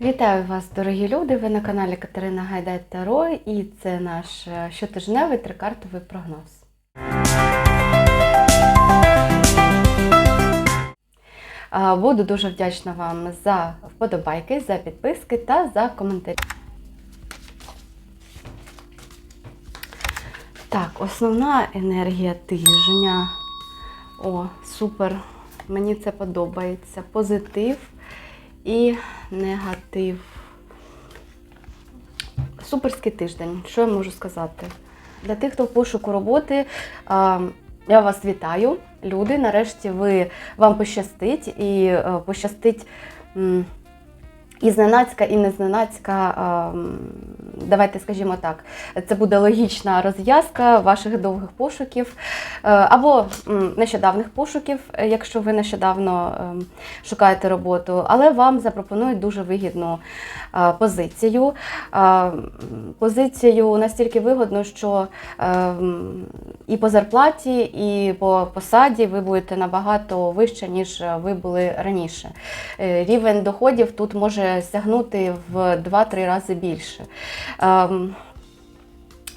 Вітаю вас, дорогі люди! Ви на каналі Катерина Гайдай Таро і це наш е, щотижневий трикартовий прогноз. Буду дуже вдячна вам за вподобайки, за підписки та за коментарі. Так, основна енергія тижня. О, супер! Мені це подобається. Позитив і негатив. Суперський тиждень. Що я можу сказати? Для тих, хто в пошуку роботи, я вас вітаю. Люди, нарешті ви, вам пощастить і е, пощастить і зненацька, і незненацька. Давайте скажімо так, це буде логічна розв'язка ваших довгих пошуків е, або нещодавних пошуків, е, якщо ви нещодавно ем, шукаєте роботу, але вам запропонують дуже вигідну е, позицію. Позицію настільки вигодну, що е, і по зарплаті, і по посаді ви будете набагато вище, ніж ви були раніше. Рівень доходів тут може сягнути в 2-3 рази більше. Ем,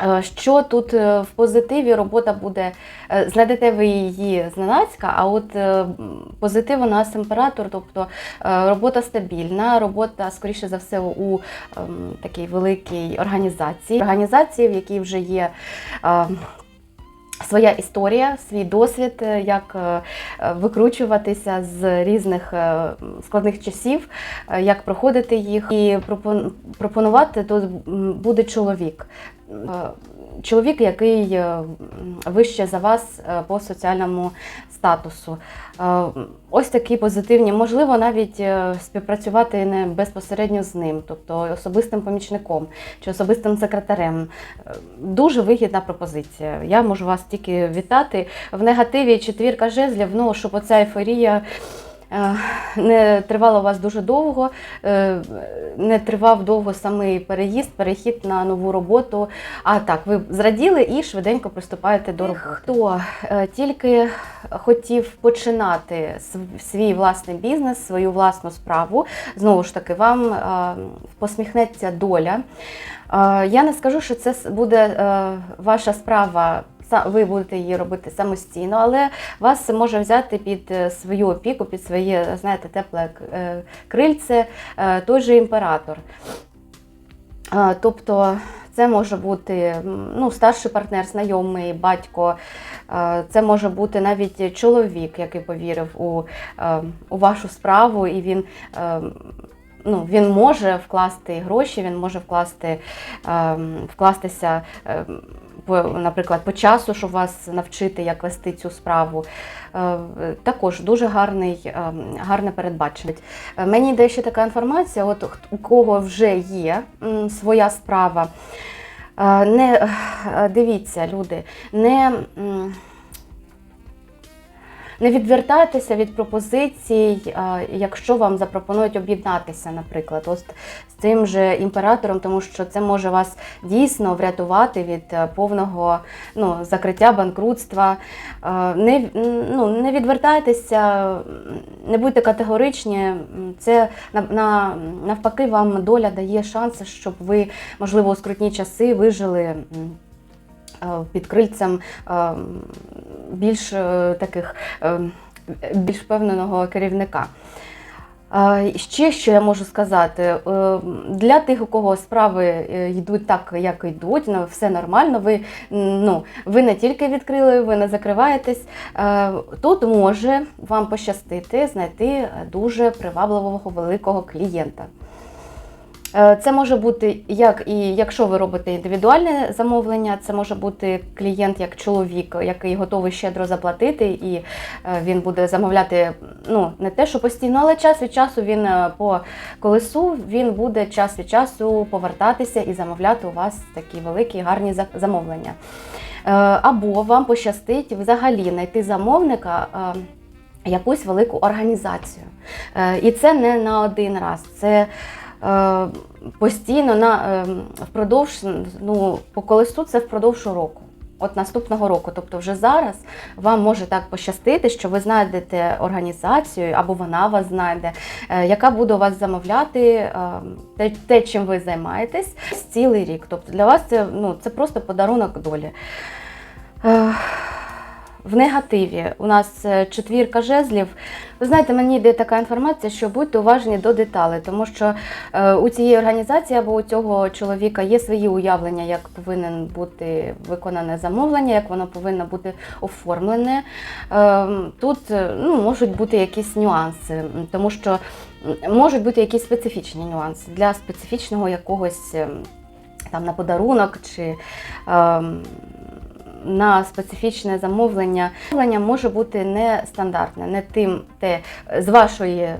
е, Що тут е, в позитиві робота буде, е, знайдете ви її зненацька, а от позитив у нас імператор, тобто робота стабільна, робота, скоріше за все, у ем, такій великій організації, організації, в якій вже є. Своя історія, свій досвід, е, як е, е, викручуватися з різних складних часів, як проходити їх, і пропонувати тут буде чоловік. Е, Чоловік, який е, вище за вас е, по соціальному статусу. Ось такі позитивні, можливо, навіть співпрацювати не безпосередньо з ним, тобто особистим помічником чи особистим секретарем. Дуже вигідна пропозиція. Я можу вас тільки вітати. В негативі четвірка жезлів, ну, щоб оця ейфорія. Е, Не тривала у вас дуже довго, е, не тривав довго самий переїзд, перехід на нову роботу. А так, ви зраділи і швиденько приступаєте до роботи. Хто е, тільки хотів починати свій власний бізнес, свою власну справу, знову ж таки, вам посміхнеться доля. Я не скажу, що це буде ваша справа. Ви будете її робити самостійно, але вас може взяти під е, свою опіку, під своє, знаєте, тепле е, крильце е, той же імператор. Тобто це може бути ну, старший партнер, знайомий, батько, це може бути навіть чоловік, який повірив у, у вашу справу, і він, ну, він може вкласти гроші, він може вкласти, е, вкластися. Наприклад, по часу, щоб вас навчити, як вести цю справу. Е, Також дуже гарний, е, гарне передбачення. Е, Мені йде ще така інформація, от у кого вже є своя справа. Не дивіться, люди, не. Не відвертайтеся від пропозицій, якщо вам запропонують об'єднатися, наприклад, ось з цим же імператором, тому що це може вас дійсно врятувати від е, повного ну, закриття банкрутства. Е, Не, ну, не відвертайтеся, не будьте категоричні. Це на, навпаки вам доля дає шанси, щоб ви, можливо, у скрутні часи вижили. Е, Під крильцем е, більш е, таких більш впевненого керівника. Ще що я можу сказати, для тих, у кого справи йдуть так, як йдуть, ну, все нормально. Ви, ну, ви не тільки відкрили, ви не закриваєтесь. Тут може вам пощастити знайти дуже привабливого великого клієнта. Е, Це може бути як і якщо ви робите індивідуальне замовлення, це може бути клієнт як чоловік, який готовий щедро заплатити, і е, він буде замовляти ну не те, що постійно, але час від часу він е, по колесу він буде час від часу повертатися і замовляти у вас такі великі гарні замовлення. Або вам пощастить взагалі знайти замовника. Якусь велику організацію. І це не на один раз. Це постійно на, е, впродовж, ну, по колесу це впродовж року. от наступного року. Тобто, вже зараз вам може так пощастити, що ви знайдете організацію або вона вас знайде, е, яка буде вас замовляти е, те, те, чим ви займаєтесь, цілий рік. Тобто для вас це, ну, це просто подарунок долі. Е, В негативі у нас е, четвірка жезлів. Ви знаєте, мені йде така інформація, що будьте уважні до деталей, тому що е, у цієї організації або у цього чоловіка є свої уявлення, як повинен бути виконане замовлення, як воно повинно бути оформлене. Е, Тут е, ну, можуть бути якісь нюанси, тому що можуть бути якісь специфічні нюанси для специфічного якогось ем, там на подарунок чи. ем, на специфічне замовлення. Замовлення може бути не стандартне, не тим те з вашої е,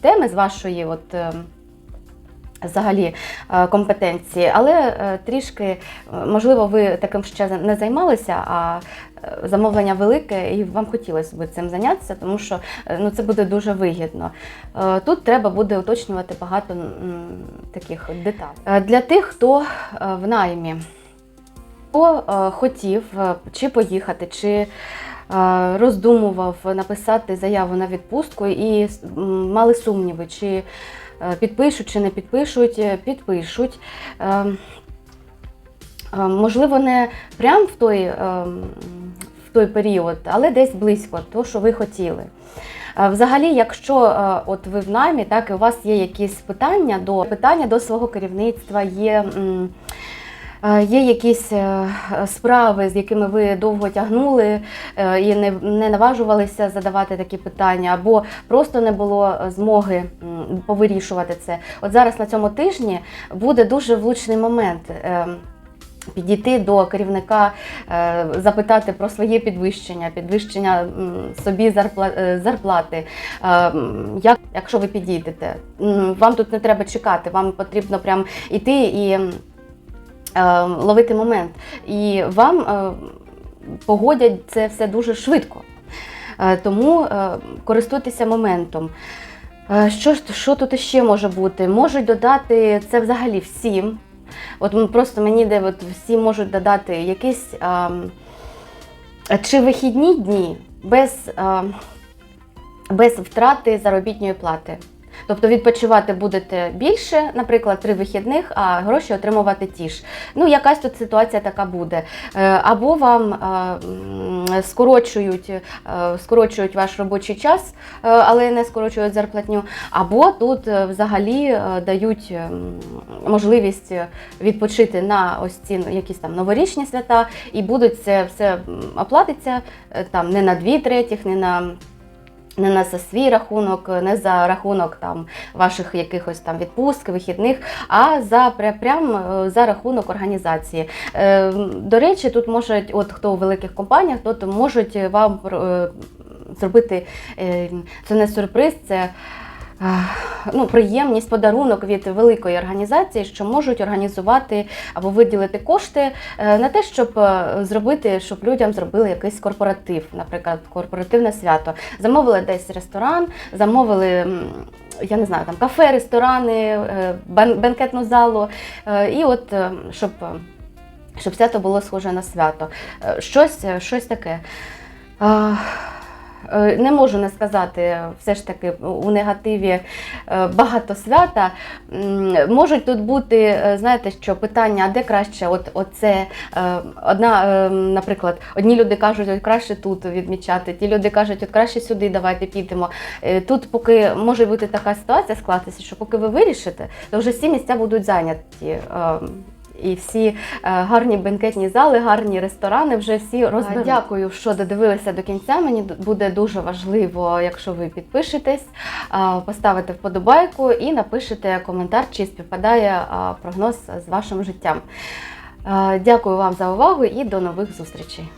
теми, з вашої от. е, Взагалі е, компетенції, але трішки, можливо, ви таким ще не займалися, а замовлення велике, і вам хотілося б цим зайнятися, тому що ну, це буде дуже вигідно. Тут треба буде уточнювати багато таких деталей. Для тих, хто в наймі, хто е, хотів е, чи поїхати, чи е, роздумував написати заяву на відпустку і мали сумніви, чи підпишуть, чи не підпишуть, підпишуть. Е, е, Можливо, не прямо в той, е, в той період, але десь близько, того, що ви хотіли. Взагалі, якщо от ви в наймі, так і у вас є якісь питання до питання до свого керівництва, є. Е, Є якісь е, справи, з якими ви довго тягнули е, і не, не наважувалися задавати такі питання, або просто не було змоги повирішувати це. От зараз на цьому тижні буде дуже влучний момент. Підійти до керівника, запитати про своє підвищення, підвищення собі зарпла- зарплати. Як, якщо ви підійдете, вам тут не треба чекати, вам потрібно прям іти і ловити момент. І вам е, погодять це все дуже швидко. Е, Тому е, користуйтеся моментом. Е, Що, що тут ще може бути? Можуть додати це взагалі всім. От просто мені де от всі можуть додати якісь ем, чи вихідні дні без, ем, без втрати заробітної плати. Тобто відпочивати будете більше, наприклад, три вихідних, а гроші отримувати ті ж. Ну, якась тут ситуація така буде. Е, Або вам е, скорочують, е, скорочують ваш робочий час, але не скорочують зарплатню, або тут взагалі дають ем, можливість відпочити на ось ці якісь там новорічні свята, і будуть це все оплатиться там не на дві третіх, не на не на за свій рахунок, не за рахунок там ваших якихось там відпуск, вихідних, а за пря- прям е, за рахунок організації. Е, До речі, тут можуть, от хто у великих компаніях, то можуть вам е, зробити це не сюрприз, це. Ну, приємність, подарунок від великої організації, що можуть організувати або виділити кошти е, на те, щоб е, зробити, щоб людям зробили якийсь корпоратив, наприклад, корпоративне свято. Замовили десь ресторан, замовили. Я не знаю, там кафе, ресторани, е, бенкетну залу. І от щоб, щоб свято було схоже на свято. Щось, щось таке. Е, Не можу не сказати, все ж таки у негативі е, багато свята. Можуть тут бути, е, знаєте, що питання, а де краще, от оце одна, наприклад, одні люди кажуть, от краще тут відмічати, ті люди кажуть, от краще сюди, давайте підемо. Тут, поки може бути така ситуація скластися, що поки ви вирішите, то вже всі місця будуть зайняті. Е, І всі е, гарні бенкетні зали, гарні ресторани вже всі розберуть. Дякую, що додивилися до кінця. Мені буде дуже важливо, якщо ви підпишетесь, е, поставите вподобайку і напишете коментар, чи співпадає е, прогноз з вашим життям. Е, Дякую вам за увагу і до нових зустрічей.